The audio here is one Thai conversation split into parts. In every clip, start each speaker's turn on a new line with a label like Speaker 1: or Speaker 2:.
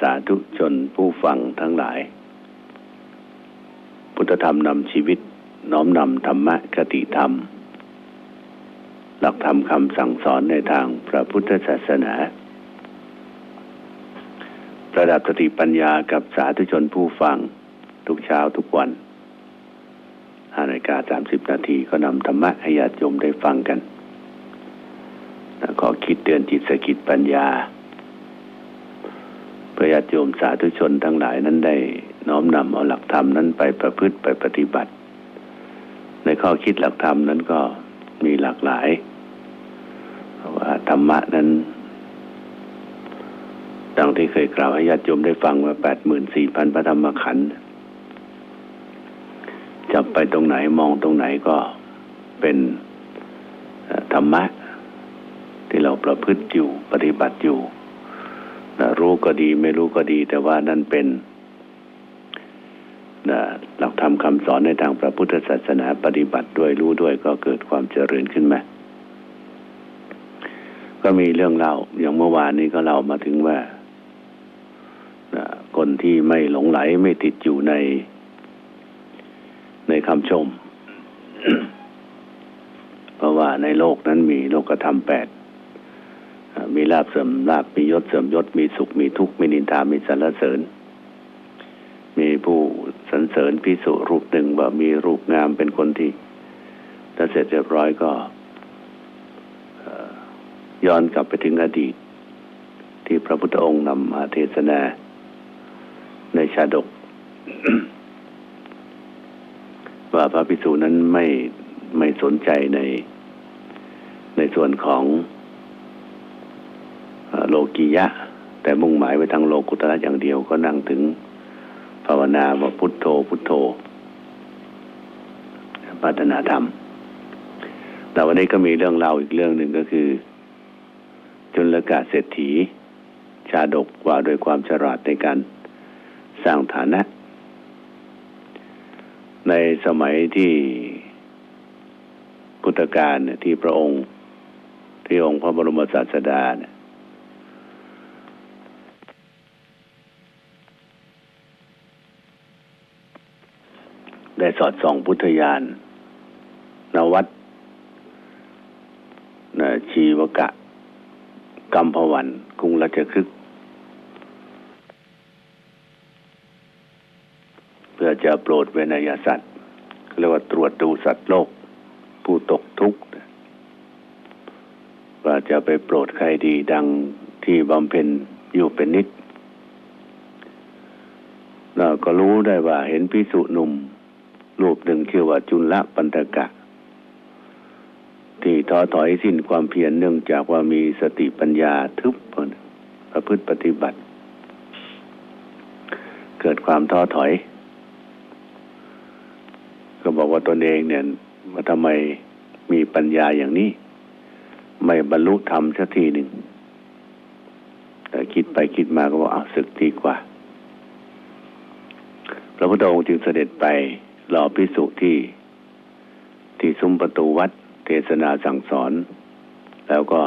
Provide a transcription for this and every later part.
Speaker 1: สาธุชนผู้ฟังทั้งหลาย พุทธธรรมนำชีวิตน้อมนำธรรมะคติธรรม หลักธรรมคำสั่งสอนในทางพระพุทธศาสนา ประดับสติปัญญากับสาธุชนผู้ฟัง ทุกเช้าทุกวันห้านาฬิกาสามสิบนาทีก็นำธรรมะให้ญาติโยมได้ฟังกัน ขอคิดเตือนจิตสกิดปัญญา เพื่อญาติโยมสาธุชนทั้งหลายนั้นได้น้อมนำเอาหลักธรรมนั้นไปประพฤติไปปฏิบัติ ในข้อคิดหลักธรรมนั้นก็มีหลากหลายว่าธรรมะนั้นดังที่เคยกล่าวให้ญาติโยมได้ฟังว่าแปดหมื่นสี่พันพระธรรมขันธ์จับไปตรงไหนมองตรงไหนก็เป็นธรรมะ ที่เราประพฤติอยู่ปฏิบัติอยู่ นะรู้ก็ดีไม่รู้ก็ดี แต่ว่านั่นเป็นนะหลักธรรมคำสอนในทางพระพุทธศาสนาปฏิบัติด้วยรู้ด้วยก็เกิดความเจริญขึ้นมาก็มีเรื่องเล่าอย่างเมื่อวานนี้ก็เล่ามาถึงว่านะคนที่ไม่หลงไหลไม่ติดอยู่ใน ในคำชม เพราะว่าในโลกนั้นมีโลกธรรมแปด มีลาบเสริมลาบมียศเสริมยศมีสุขมีทุกข์มีนินทามีสรรเสริญ มีผู้สรรเสริญพิสุรูปหนึ่งว่ามีรูปงามเป็นคนที่ถ้าเสร็จเรียบร้อยก็ย้อนกลับไปถึงอดีต ที่พระพุทธองค์นำมาเทศนา ในชาดก ว่าพระพิสุนั้นไม่ไม่สนใจในในส่วนของ กียะ แต่มุ่งหมายไปทางโลกุตระอย่างเดียวก็นั่งถึงภาวนาว่าพุทโธพุทโธปัฒนาธรรม แต่วันนี้ก็มีเรื่องเล่าอีกเรื่องหนึ่งก็คือ จุลกาเศรษฐี ชาดกกว่าโดยความฉลาดในการสร้างฐานะ ในสมัยที่พุทธกาลที่พระองค์ที่องค์พระบรมศาสดาเนี่ย ได้สอดส่องพุทธญาณนวัดนชีวกะกัมพวันกรุงราชคฤห์เพื่อจะโปรดเวนยสัตว์เรียกว่าตรวจดูสัตว์โลก ผู้ตกทุกข์ว่าจะไปโปรดใครดีดังที่บำเพ็ญอยู่เป็นนิดเราก็รู้ได้ว่าเห็นพิสุหนุ่ม รูปหนึ่งชื่อว่าจุลปันตกะ ที่ท้อถอยสิ้นความเพียรเนื่องจากว่ามีสติปัญญาทึบประพฤติปฏิบัติ เกิดความท้อถอย ก็บอกว่าตนเองเนี่ยว่าทำไมมีปัญญาอย่างนี้ ไม่บรรลุธรรมสักทีหนึ่ง แต่คิดไปคิดมาก็บอกเอาศึกดีกว่า พระพุทธองค์จึงเสด็จไป รอพิสุที่ ที่ซุ้มประตูวัด เทศนาสั่งสอน แล้วก็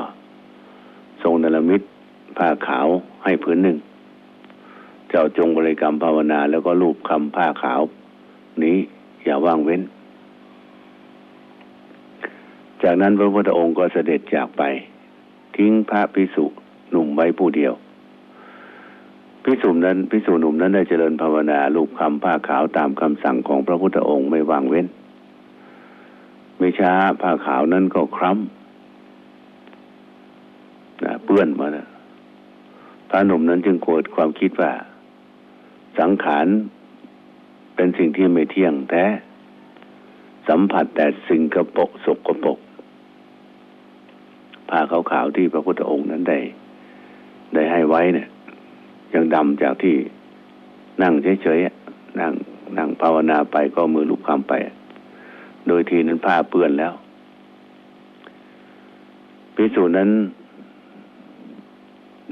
Speaker 1: ทรงนรมิตผ้าขาวให้ผืนหนึ่ง เจ้าจงบริกรรมภาวนาแล้วก็รูปคำผ้าขาว นี้อย่าว่างเว้น จากนั้นพระพุทธองค์ก็เสด็จจากไป ทิ้งพระพิสุหนุ่มไว้ผู้เดียว พิสุนั้นพิสุหนุ่มนั้นได้เจริญภาวนาลูกคำผ้าขาวตามคำสั่งของพระพุทธองค์ไม่วางเว้น ไม่ช้าผ้าขาวนั้นก็คล้ำนะเปื้อนมานะพระหนุ่มนั้นจึงโกรธความคิดว่า สังขารเป็นสิ่งที่ไม่เที่ยงแท้สัมผัสแต่สิ่งกระปกสกกระปกผ้าขาวๆที่พระพุทธองค์นั้นได้ ได้ให้ไว้เนี่ย ยังดำจากที่นั่งเฉยๆนั่งนั่งภาวนาไปก็มือลุกคำไป โดยทีนั้นผ้าเปื้อนแล้วพิสูจน์นั้น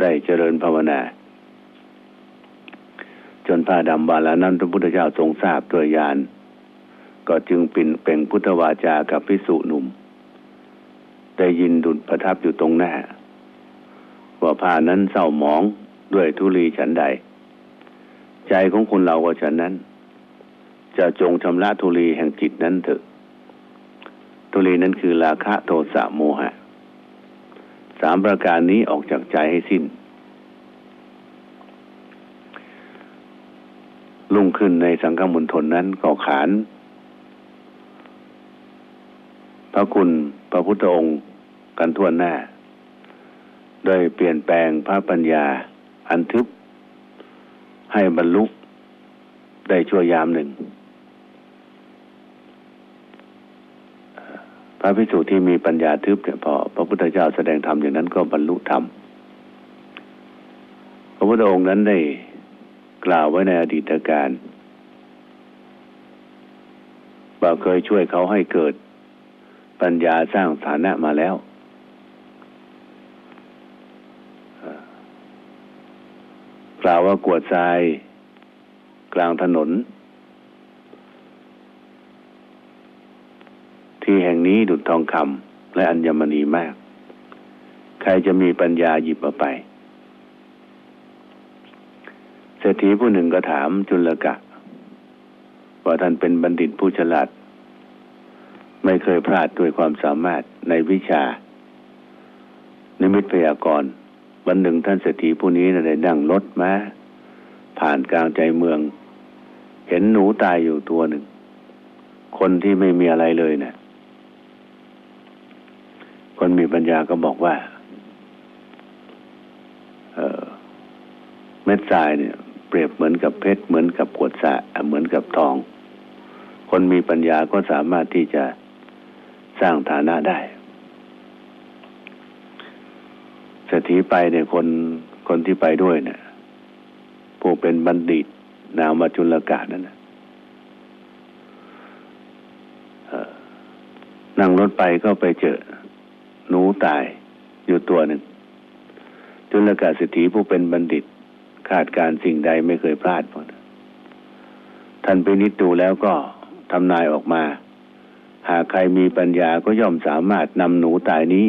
Speaker 1: ได้เจริญภาวนา จนผ้าดำบาลานั้นพระพุทธเจ้าทรงทราบตัวญาณก็จึงปิ่นเป่งพุทธวาจากับพิสุหนุ่ม ได้ยินดุจประทับอยู่ตรงหน้าว่าผ้านั้นเศร้าหมอง ด้วยทุลีฉันใด ใจของคนเราก็ฉันนั้น จะจงชำระทุลีแห่งจิตนั้นเถอะ ทุลีนั้นคือราคะโทสะโมหะ สามประการนี้ออกจากใจให้สิ้น ลุ่งขึ้นในสังฆมณฑลนั้นก็ขาน พระคุณพระพุทธองค์กันทั่วหน้าโดยเปลี่ยนแปลงพระปัญญา อันทึบให้บรรลุได้ชั่วยามหนึ่ง พระพิสุที่มีปัญญาทึบเนี่ยพอพระพุทธเจ้าแสดงธรรมอย่างนั้นก็บรรลุธรรม พระพุทธองค์นั้นได้กล่าวไว้ในอดีตการว่าเคยช่วยเขาให้เกิดปัญญาสร้างฐานะมาแล้ว ล่าวว่ากวดทราย กลางถนน ที่แห่งนี้ดุจทองคำและอัญมณีมาก ใครจะมีปัญญาหยิบเอาไป เศรษฐีผู้หนึ่งก็ถามจุลกะ ว่าท่านเป็นบัณฑิตผู้ฉลาด ไม่เคยพลาดด้วยความสามารถในวิชา นิมิตพยากรณ์ วันหนึ่งท่านเศรษฐีผู้นี้ได้นั่งรถมาผ่านกลางใจเมือง เห็นหนูตายอยู่ตัวหนึ่ง คนที่ไม่มีอะไรเลยเนะี่ยคนมีปัญญาก็บอกว่า เออเม็ดทรายเนี่ย เปรียบเหมือนกับเพชรเหมือนกับขวดสะเหมือนกับทอง คนมีปัญญาก็สามารถที่จะสร้างฐานะได้เศ รษฐีไปเนี่ยคนคนที่ไปด้วยเนี่ยผู้เป็นบัณฑิตนามวจุลกาศนั่นนะนั่งรถไปก็ไปเจอหนูตายอยู่ตัวหนึ่งจุลกาเศรษฐีผู้เป็นบัณฑิตคาดการสิ่งใดไม่เคยพลาดพอท่านไปนิดดูแล้วก็ทำนายออกมา หากใครมีปัญญาก็ย่อมสามารถนำหนูตายนี้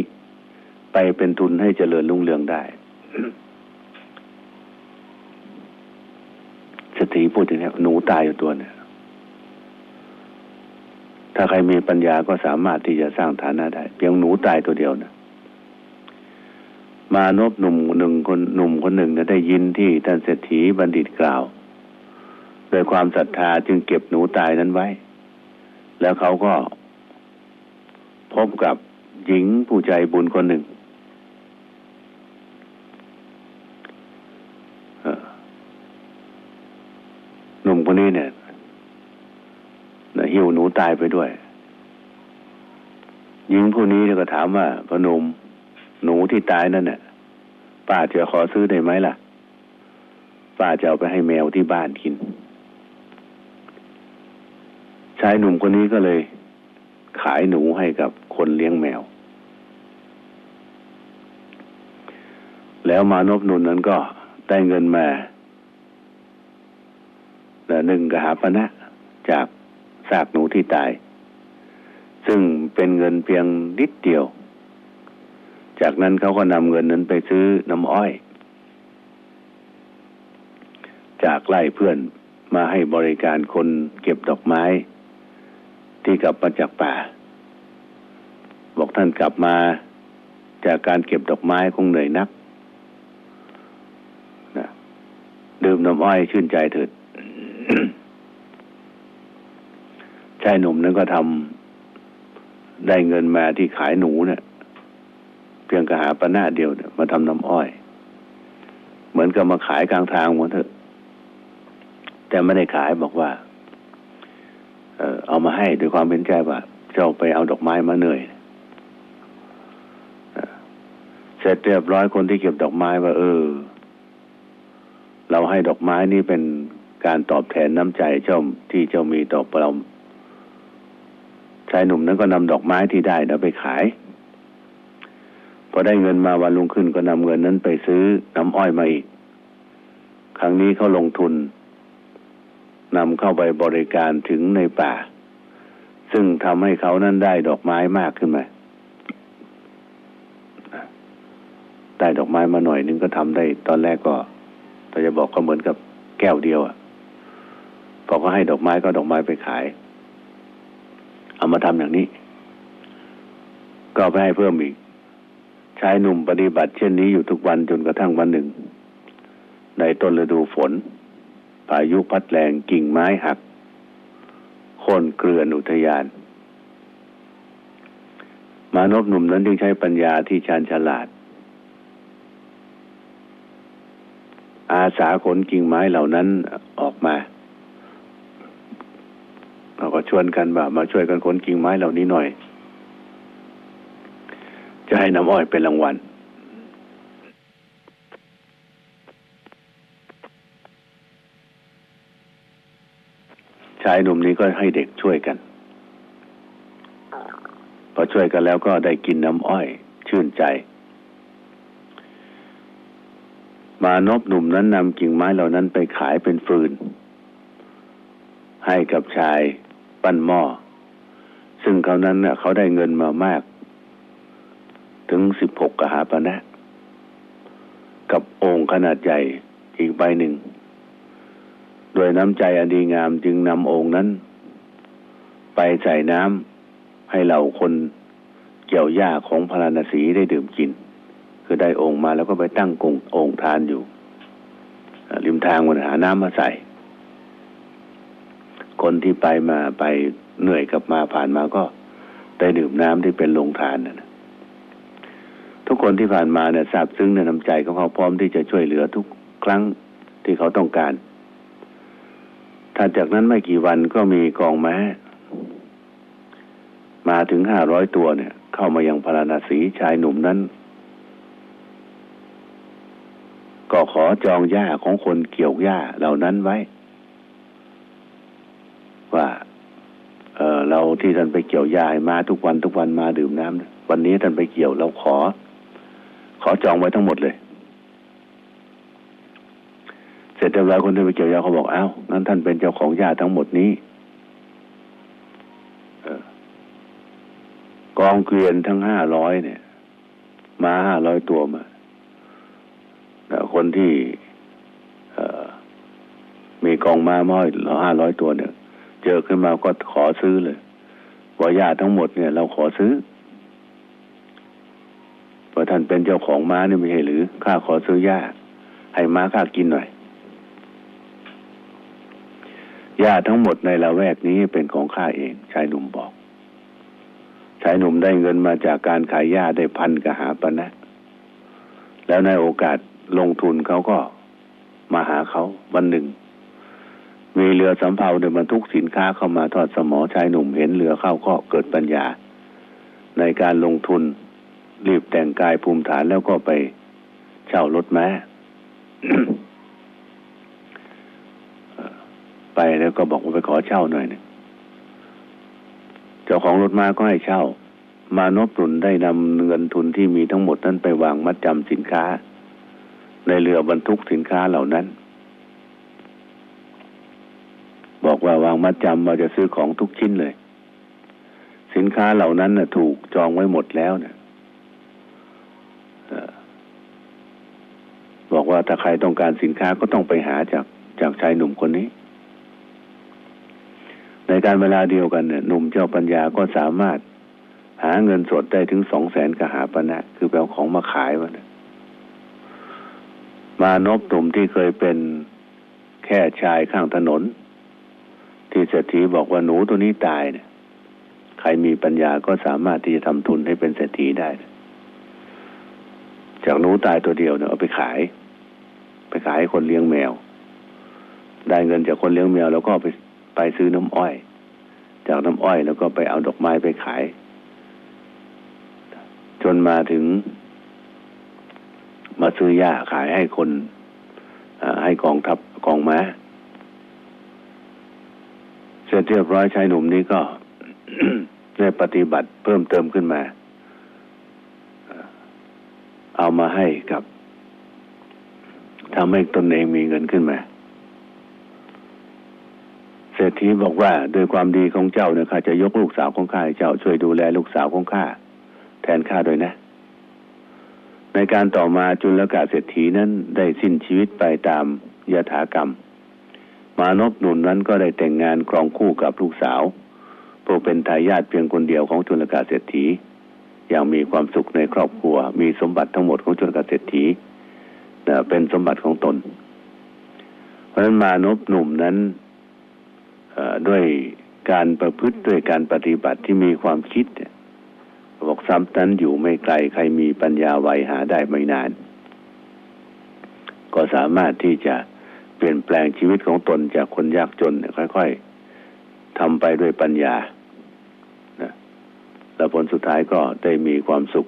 Speaker 1: ไปเป็นทุนให้เจริญรุ่งเรืองได้สตรีพูดอย่างนี้หนูตายอยู่ตัวเนี่ย ถ้าใครมีปัญญาก็สามารถที่จะสร้างฐานะได้ เพียงหนูตายตัวเดียวนะมานพหนุ่มหนึ่งคนหนุ่มคนหนึ่งนะได้ยินที่ท่านเศรษฐีบัณฑิตกล่าวโดยความศรัทธาจึงเก็บหนูตายนั้นไว้ แล้วเขาก็พบกับหญิงผู้ใจบุญคนหนึ่งหนุ่มคนนี้เนี่ยหิวหนู ตายไปด้วยหญิงผู้นี้ก็ถามว่าพนมหนูที่ตายนั่นเนี่ยป้าจะขอซื้อได้ไหมล่ะ ป้าจะเอาไปให้แมวที่บ้านกิน ชายหนุ่มคนนี้ก็เลย ขายหนูให้กับคนเลี้ยงแมว แล้วมานพนุนนั้นก็ได้เงินมาแต่หนึ่งกหาปณะจาก ซากหนูที่ตาย ซึ่งเป็นเงินเพียงนิดเดียว จากนั้นเขาก็นำเงินนั้นไปซื้อน้ำอ้อย จากไล่เพื่อนมาให้บริการคนเก็บดอกไม้ ที่กลับมาจากป่า บอกท่านกลับมาจากการเก็บดอกไม้คงเหนื่อยนักนะดื่มน้ำอ้อยชื่นใจเถิดายหนุ่มนั้นก็ทำได้เงินมาที่ขายหนูเนี่ยเพียงกระหาปนาเดียวเนี่ยมาทำน้ำอ้อย เหมือนกับมาขายกลางทางหมดเถอะ แต่ไม่ได้ขายบอกว่า เออเอามาให้ด้วยความเป็นใจว่าเจ้าไปเอาดอกไม้มาเหนื่อยเสร็จเรียบร้อยคนที่เก็บดอกไม้ว่า เออ เราให้ดอกไม้นี่เป็นการตอบแทนน้ำใจเจ้าที่เจ้ามีต่อเราายหนุ่มนั้นก็นำดอกไม้ที่ได้แล้วไปขาย พอได้เงินมาวันลุงขึ้นก็นำเงินนั้นไปซื้อน้ำอ้อยมาอีก ครั้งนี้เขาลงทุนนำเข้าไปบริการถึงในป่า ซึ่งทำให้เขานั้นได้ดอกไม้มากขึ้นมาได้ดอกไม้มาหน่อยนึงก็ทำได้ ตอนแรกก็ถ้าจะบอกก็เหมือนกับแก้วเดียวอะพอเขาให้ดอกไม้ก็ดอกไม้ไปขาย เอามาทำอย่างนี้ ก็ไปให้เพิ่มอีกชายหนุ่มปฏิบัติเช่นนี้อยู่ทุกวันจนกระทั่งวันหนึ่ง ในต้นฤดูฝนพายุพัดแรงกิ่งไม้หักโค่นเกลือนอุทยาน มานพหนุ่มนั้นจึงใช้ปัญญาที่ชาญฉลาด อาสาขนกิ่งไม้เหล่านั้นออกมา เราก็ชวนกันว่ามาช่วยกันขนกิ่งไม้เหล่านี้หน่อย จะให้น้ำอ้อยเป็นรางวัลชายหนุ่มนี้ก็ให้เด็กช่วยกัน พอช่วยกันแล้วก็ได้กินน้ำอ้อย ชื่นใจ มานพหนุ่มนั้นนำกิ่งไม้เหล่านั้นไปขายเป็นฟืน ให้กับชาย ปั้นหม้อ ซึ่งเขานั้นเน่ะเขาได้เงินมามาก ถึงสิบหกกหาปณะ กับองค์ขนาดใหญ่อีกใบหนึ่ง โดยน้ำใจอันดีงามจึงนำองค์นั้น ไปใส่น้ำให้เหล่าคนเกี่ยวหญ้าของพระราณสีได้ดื่มกิน คือได้องค์มาแล้วก็ไปตั้งกงองค์ทานอยู่ริมทางมันหาน้ำมาใส่ คนที่ไปมาไปเหนื่อยกลับมาผ่านมาก็ได้ดื่มน้ำที่เป็นโรงทานนะทุกคนที่ผ่านมาเนี่ยทราบซึ้งในน้ำใจของเขาพร้อมที่จะช่วยเหลือทุกครั้งที่เขาต้องการถัดจากนั้นไม่กี่วันก็มีกองม้ามาถึงห้าร้อยตัวเนี่ย เข้ามายังพราณสีชายหนุ่มนั้น ก็ขอจองหญ้าของคนเกี่ยวหญ้าเหล่านั้นไว้ ว่า เราที่ท่านไปเกี่ยวหญ้าให้มาทุกวันทุกวันมาดื่มน้ำนะวันนี้ท่านไปเกี่ยวเราขอ ขอจองไว้ทั้งหมดเลย เสร็จเรียบร้อยคนที่ไปเกี่ยวหญ้าเขาบอกอ้าวงั้นท่านเป็นเจ้าของหญ้าทั้งหมดนี้กองเกวียนทั้งห้าร้อยเนี่ย มาห้าร้อยตัวมาแต่คนที่มีกองม้าม้อยห้าร้อยตัวเนี่ย เจอขึ้นมาก็ขอซื้อเลยว่าญาติทั้งหมดเนี่ยเราขอซื้อเพราะท่านเป็นเจ้าของม้าเนี่ยไม่ใช่หรือข้าขอซื้อหญ้าให้ม้าข้ากินหน่อยหญ้าทั้งหมดในละแวกนี้เป็นของข้าเองชายหนุ่มบอกชายหนุ่มได้เงินมาจากการขายหญ้าได้พันกหาปณะนะแล้วในโอกาสลงทุนเขาก็มาหาเขาวันหนึ่ง มีเรือสำเภาเดินบรรทุกสินค้าเข้ามาทอดสมอชายหนุ่มเห็นเรือเข้าก็เกิดปัญญา ในการลงทุนรีบแต่งกายภูมิฐานแล้วก็ไปเช่ารถแม้ไปแล้วก็บอกว่าไปขอเช่าหน่อยหนึงเจ้าของรถมาก็ให้เช่า มานพหนุนได้นำเงินทุนที่มีทั้งหมดนั้นไปวางมัดจำสินค้า ในเรือบรรทุกสินค้าเหล่านั้น บอก ว่าวางมัดจำว่าจะซื้อของทุกชิ้นเลย สินค้าเหล่านั้นนะถูกจองไว้หมดแล้วนะเอ่อบอกว่าถ้าใครต้องการสินค้าก็ต้องไปหาจากจากชายหนุ่มคนนี้ ในการเวลาเดียวกันเนี่ยหนุ่มเจ้าปัญญาก็สามารถหาเงินสดได้ถึงสองแสนกหาปณะคือแปลของมาขายวะเนี่ยมานพหนุ่มที่เคยเป็นแค่ชายข้างถนน ที่เศรษฐีบอกว่าหนูตัวนี้ตายเนี่ย ใครมีปัญญาก็สามารถที่จะทำทุนให้เป็นเศรษฐีได้ จากหนูตายตัวเดียวเนี่ยเอาไปขาย ไปขายให้คนเลี้ยงแมว ได้เงินจากคนเลี้ยงแมว แล้วก็ไปไปซื้อน้ำอ้อย จากน้ำอ้อยแล้วก็ไปเอาดอกไม้ไปขาย จนมาถึง มาซื้อหญ้าขายให้คนอให้กองทัพกองม้า เสร็จเรียบร้อยชายหนุ่มนี้ก็ได้ปฏิบัติเพิ่มเติมขึ้นมา เอามาให้กับทำให้ตนเองมีเงินขึ้นมาเศรษฐีบอกว่าด้วยความดีของเจ้าเนี่ยข้าจะยกลูกสาวของข้าให้เจ้าช่วยดูแลลูกสาวของข้าแทนข้าด้วยนะ ในในการต่อมาจุลกาเศรษฐีนั้นได้สิ้นชีวิตไปตามยถากรรม มานพหนุนนั้นก็ได้แต่งงานครองคู่กับลูกสาวผู้เป็นทายาทเพียงคนเดียวของจุลกาเศรษฐีอย่างมีความสุขในครอบครัว มีสมบัติทั้งหมดของจุลกาเศรษฐีเป็นสมบัติของตน เพราะฉะนั้นมานพหนุ่มนั้นด้วยการประพฤติด้วยการปฏิบัติที่มีความคิดบอกซ้ำนั้นอยู่ไม่ไกลใครมีปัญญาไวหาได้ไม่นาน ก็สามารถที่จะ เปลี่ยนแปลงชีวิตของตนจากคนยากจนค่อยๆทำไปด้วยปัญญานะแล้วผลสุดท้ายก็ได้มีความสุข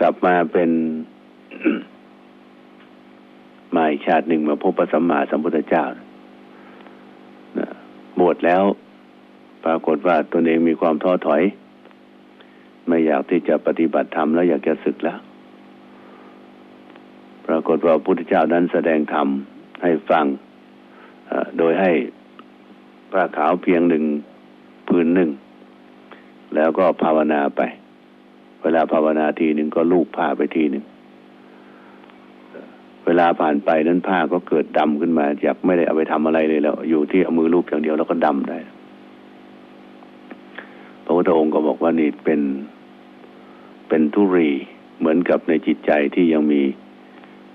Speaker 1: กลับมาเป็นมาอีกชาติหนึ่งมาพบพระสัมมาสัมพุทธเจ้านะบวชแล้วปรากฏว่าตนเองมีความท้อถอย ไม่อยากที่จะปฏิบัติธรรมแล้วอยากจะศึกแล้ว ปรากฏว่าพระพุทธเจ้านั้นแสดงธรรม ให้ฟังโดยให้ผ้าขาวเพียงหนึ่งพื้นหนึ่ง แล้วก็ภาวนาไป เวลาภาวนาทีหนึ่งก็ลูบผ้าไปทีหนึ่ง เวลาผ่านไปนั้นผ้าก็เกิดดำขึ้นมาจากไม่ได้เอาไปทำอะไรเลยแล้ว อยู่ที่เอามือลูบอย่างเดียวแล้วก็ดำได้พระพุทธองค์ก็บอกว่านี่เป็นเป็นทุรีเหมือนกับในจิตใจที่ยังมี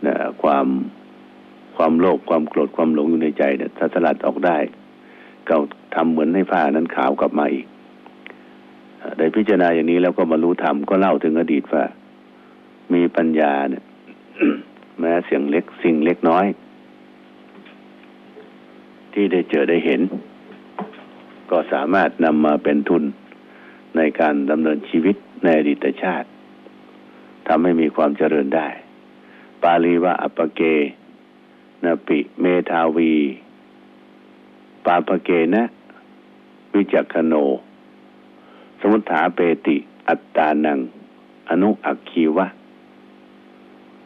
Speaker 1: นะความ ความโลภความโกรธความหลงอยู่ในใจเนี่ยถ้าสลัดออกได้ ก็ทำเหมือนให้ผ้านั้นขาวกลับมาอีกได้พิจารณาอย่างนี้แล้วก็มารู้ธรรมก็เล่าถึงอดีตว่า มีปัญญาเนี่ยแม้เสียงเล็กสิ่งเล็กน้อย ที่ได้เจอได้เห็น ก็สามารถนำมาเป็นทุนในการดำเนินชีวิตในอดีตชาติทำให้มีความเจริญได้ ปาลีว่าอัปเก นปิเมทาวี ปาปเกนะ วิจักโน สมุทฐาเปติ อัตตานัง อนุอักคีวะ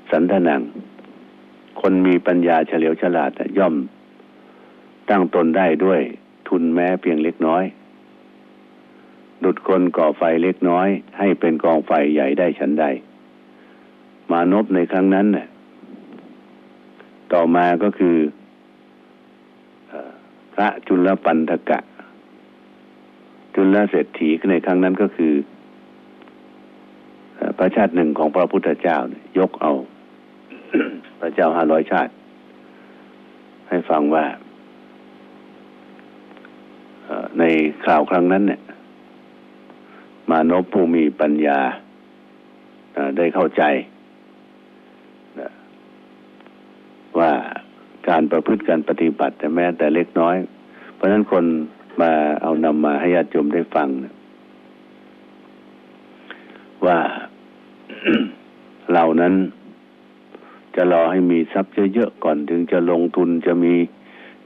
Speaker 1: สันทนัง คนมีปัญญาเฉลียวฉลาดย่อม ตั้งตนได้ด้วยทุนแม้เพียงเล็กน้อย ดุดคนก่อไฟเล็กน้อย ให้เป็นกองไฟใหญ่ได้ฉันใด มานพในครั้งนั้นน่ะ ต่อมาก็คือพระจุลปันธกะ จุลเศรษฐีในครั้งนั้นก็คือพระชาติหนึ่งของพระพุทธเจ้ายกเอา พระเจ้าห้าร้อยชาติ ให้ฟังว่าในข่าวครั้งนั้นเนี่ย มานพผู้มีปัญญาได้เข้าใจ ว่าการประพฤติการปฏิบัติแต่แม้แต่เล็กน้อย เพราะฉะนั้นคนมาเอานำมาให้ญาติโยมได้ฟังว่าเรานั้นจะรอให้มีทรัพย์เยอะๆก่อนถึงจะลงทุนจะมี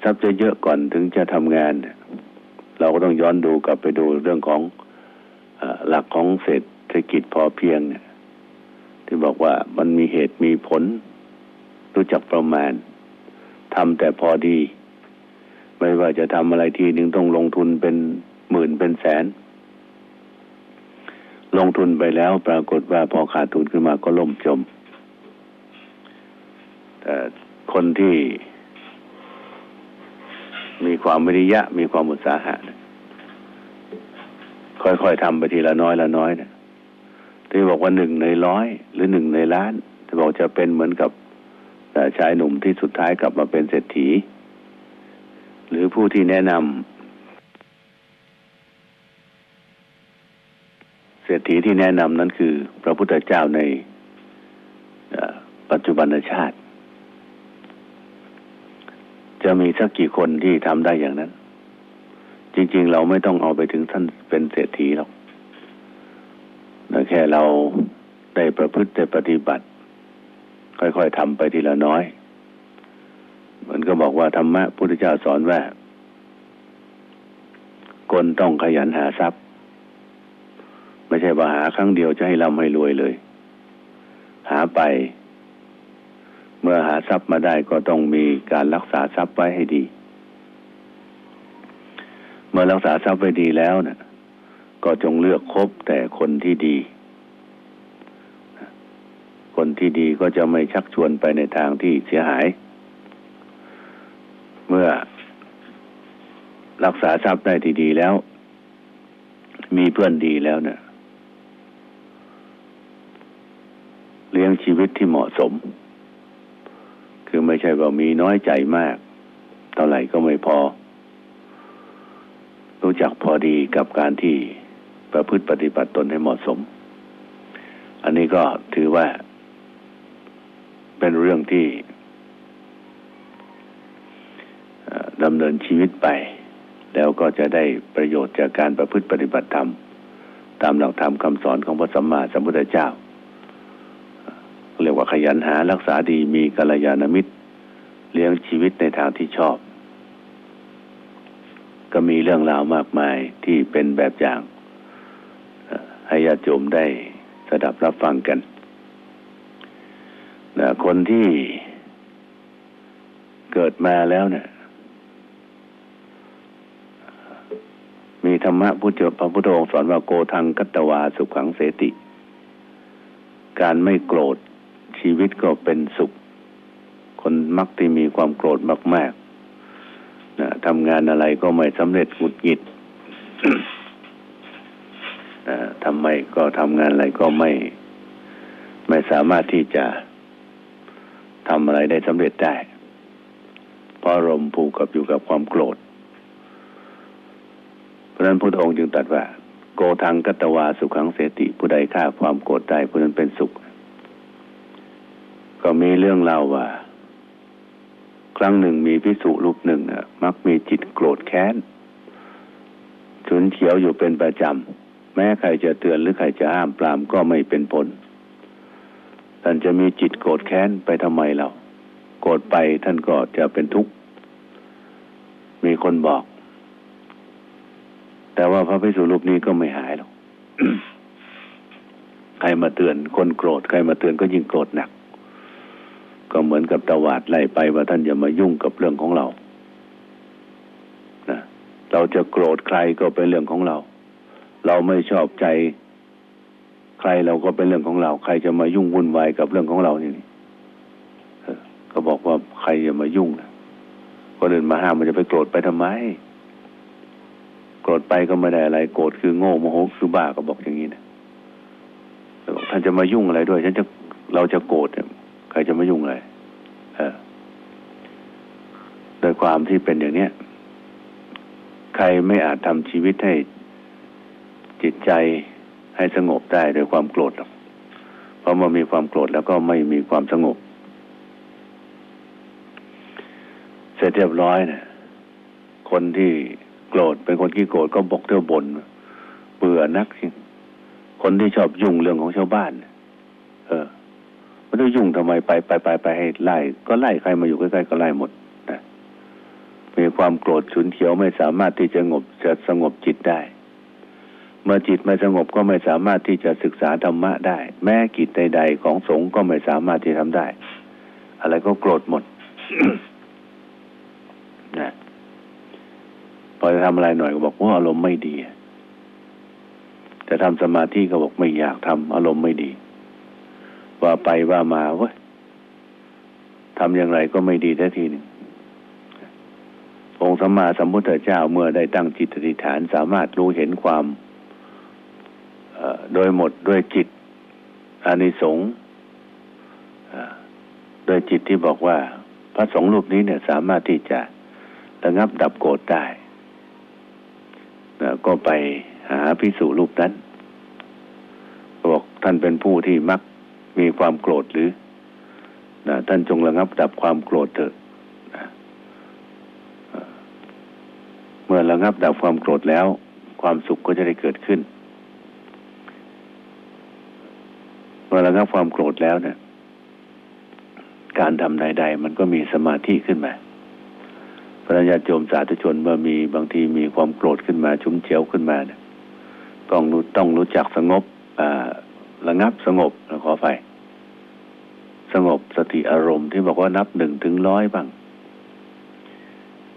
Speaker 1: ทรัพย์เยอะๆก่อนถึงจะทำงาน เราก็ต้องย้อนดูกลับไปดูเรื่องของหลักของเศรษฐกิจพอเพียงที่บอกว่ามันมีเหตุมีผล รู้จักประมาณทำแต่พอดี ไม่ว่าจะทำอะไรทีหนึ่งต้องลงทุนเป็นหมื่นเป็นแสน ลงทุนไปแล้วปรากฏว่าพอขาดทุนขึ้นมาก็ล่มจม แต่คนที่มีความวิริยะ มีความอุตสาหะ ค่อยๆทำไปทีละน้อยละน้อยนะที่บอกว่าหนึ่งในร้อยหรือหนึ่งในล้านจะบอกจะเป็นเหมือนกับ แต่ชายหนุ่มที่สุดท้ายกลับมาเป็นเศรษฐี หรือผู้ที่แนะนำเศรษฐีที่แนะนำนั้นคือ พระพุทธเจ้าในปัจจุบันชาติ จะมีสักกี่คนที่ทำได้อย่างนั้น จริง ๆ เราไม่ต้องเอาไปถึงท่านเป็นเศรษฐีหรอกแต่แค่เราได้ประพฤติได้ปฏิบัติ ค่อยๆทำไปทีละน้อย เหมันก็บอกว่าธรรมะพุทธเจ้าสอนว่าคนต้องขยันหาทรัพย์ ไม่ใช่ว่าหาครั้งเดียวจะให้ร่ำให้รวยเลย หาไป เมื่อหาทรัพย์มาได้ก็ต้องมีการรักษาทรัพย์ไว้ให้ดี เมื่อรักษาทรัพย์ไว้ดีแล้วเนะ่ยก็จงเลือกคบแต่คนที่ดี คนที่ดีก็จะไม่ชักชวนไปในทางที่เสียหาย เมื่อรักษาทรัพย์ได้ที่ดีแล้ว มีเพื่อนดีแล้วเนี่ยเลี้ยงชีวิตที่เหมาะสม คือไม่ใช่ว่ามีน้อยใจมาก เท่าไหร่ก็ไม่พอ รู้จักพอดีกับการที่ประพฤติปฏิบัติตนให้เหมาะสม อันนี้ก็ถือว่า เป็นเรื่องที่ดำเนินชีวิตไป แล้วก็จะได้ประโยชน์จากการประพฤติปฏิบัติธรรม ตามหลักธรรมคำสอนของพระสัมมาสัมพุทธเจ้า เรียกว่าขยันหารักษาดีมีกัลยาณมิตร เลี้ยงชีวิตในทางที่ชอบ ก็มีเรื่องราวมากมายที่เป็นแบบอย่าง ให้ญาติโยมได้สดับรับฟังกัน นะคนที่เกิดมาแล้วเนี่ย มีธรรมะพุทธพระพุทธองค์สอนว่าโกทังกัตวาสุขังเสติ การไม่โกรธชีวิตก็เป็นสุข คนมักที่มีความโกรธมากๆนะทำงานอะไรก็ไม่สำเร็จหงุดหงิดทำไมก็ทำงานอะไรก็ไม่ ไม่สามารถที่จะ ทำอะไรได้สำเร็จได้ เพราะรมผูกกับอยู่กับความโกรธ เพราะนั้นพระองค์จึงตรัสว่า โกทังกัตวาสุขังเสติผู้ใดฆ่าความโกรธได้ผู้นั้นเป็นสุข ก็มีเรื่องเล่าว่า ครั้งหนึ่งมีพิสุรูปหนึ่งมักมีจิตโกรธแค้นฉุนเฉียวอยู่เป็นประจำแม้ใครจะเตือนหรือใครจะห้ามปรามก็ไม่เป็นผล ท่านจะมีจิตโกรธแค้นไปทำไมเรา โกรธไปท่านก็จะเป็นทุกข์ มีคนบอก แต่ว่าพระพิสุรูปนี้ก็ไม่หายหรอก ใครมาเตือนคนโกรธ ใครมาเตือนก็ยิ่งโกรธหนัก ก็เหมือนกับตวาดไล่ไปว่าท่านอย่ามายุ่งกับเรื่องของเรานะเราจะโกรธใครก็เป็นเรื่องของเรา เราไม่ชอบใจ ใครเราก็เป็นเรื่องของเรา ใครจะมายุ่งวุ่นวายกับเรื่องของเรานี่ก็บอกว่าใครจะมายุ่งนะคนอื่นมาห้ามมันจะไปโกรธไปทำไม โกรธไปก็ไม่ได้อะไร โกรธคือโง่โมโหคือบ้าก็บอกอย่างนี้นะบอกท่านจะมายุ่งอะไรด้วยฉันจะเราจะโกรธใครจะมายุ่งอะไรเออโดยความที่เป็นอย่างเนี้ยใครไม่อาจทำชีวิตให้จิตใจ ให้สงบได้โดยความโกรธเพราะมันมีความโกรธแล้วก็ไม่มีความสงบ เสร็จเรียบร้อยเนะคนที่โกรธเป็นคนที่โกรธก็บอกเที่ยวบนเบื่อนักจริงคนที่ชอบยุ่งเรื่องของชาวบ้าน เออไม่ต้องยุ่งทำไมไปไปไปไปให้ไล่ ก็ไล่ใครมาอยู่ใกล้ๆก็ไล่หมดนะมีความโกรธฉุนเฉียวไม่สามารถที่จะสงบจะสงบจิตได้ เมื่อจิตไม่สงบก็ไม่สามารถที่จะศึกษาธรรมะได้ แม้กิจใด ๆ ของสงฆ์ก็ไม่สามารถที่ทำได้ อะไรก็โกรธหมดนะพอจะทำอะไรหน่อยก็บอกว่าอารมณ์ไม่ดีจะทำสมาธิก็บอกไม่อยากทำอารมณ์ไม่ดี ว่าไปว่ามาเว้ยทำอย่างไรก็ไม่ดีได้ทีหนึ่งองค์สัมมาสัมพุทธเจ้าเมื่อได้ตั้งจิตอธิฐานสามารถรู้เห็นความ โดยหมดด้วยจิตอานิสงส์โดยจิตที่บอกว่า พระสงฆ์รูปนี้เนี่ยสามารถที่จะระงับดับโกรธได้ก็ไปหาพิสูรูปนั้นบอกท่านเป็นผู้ที่มักมีความโกรธหรือนะท่านจงระงับดับความโกรธเถิดเมื่อระงับดับความโกรธแล้ว ความสุขก็จะได้เกิดขึ้นเมื่ อระงับความโกรธแล้วเนี่ย การทำใด ๆ มันก็มีสมาธิขึ้นมาพระญาติโยมสาธุชนเมื่อมีบางทีมีความโกรธขึ้นมา ชุ่มเฉียวขึ้นมาเนี่ยต้องรู้ต้องรู้จักสงบอระงับสงบขอไฟสงบสติอารมณ์ที่บอกว่านับหนึ่งถึงร้อยบ้าง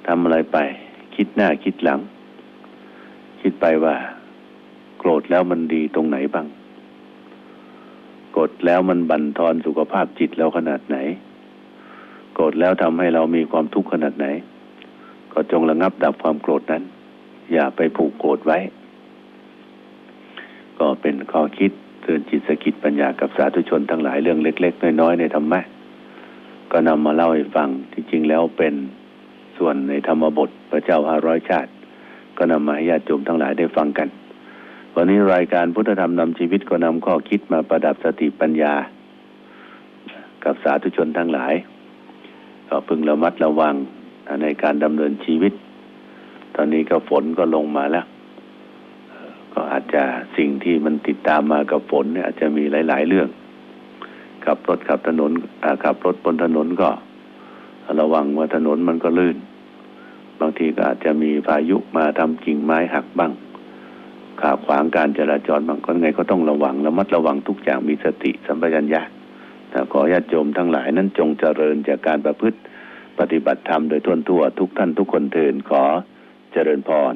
Speaker 1: ทำอะไรไป คิดหน้าคิดหลัง คิดไปว่า โกรธแล้วมันดีตรงไหนบ้าง รธแล้วมันบั่นทอนสุขภาพจิตเราขนาดไหน โกรธแล้วทำให้เรามีความทุกข์ขนาดไหน ก็จงระงับดับความโกรธนั้น อย่าไปผูกโกรธไว้ ก็เป็นข้อคิดเตือนจิตสกิดปัญญากับสาธุชนทั้งหลายเรื่องเล็ก ๆ น้อยๆในธรรมะก็นำมาเล่าให้ฟังที่จริงแล้วเป็นส่วนในธรรมบทพระเจ้าอาร้อยชาติ ก็นำมาให้ญาติโยมทั้งหลายได้ฟังกัน วันนี้รายการพุทธธรรมนำชีวิตก็นำข้อคิดมาประดับสติปัญญา กับสาธุชนทั้งหลาย ก็พึงระมัดระวังในการดำเนินชีวิต ตอนนี้ก็ฝนก็ลงมาแล้ว ก็อาจจะสิ่งที่มันติดตามมากับฝนเนี่ยอาจจะมีหลาย ๆ เรื่อง ขับรถขับถนนขับรถบนถนนก็ ระวังว่าถนนมันก็ลื่น บางทีก็อาจจะมีพายุมาทำกิ่งไม้หักบ้าง ขาขวางการจราจรบางก็ไงก็ต้องระวังระมัดระวังทุกอย่างมีสติสัมปชัญญะแต่ขอญาติโยมทั้งหลายนั้นจงเจริญจากการประพฤติปฏิบัติธรรมโดยทั่วทั่วทุกท่านทุกคนเทินขอเจริญพร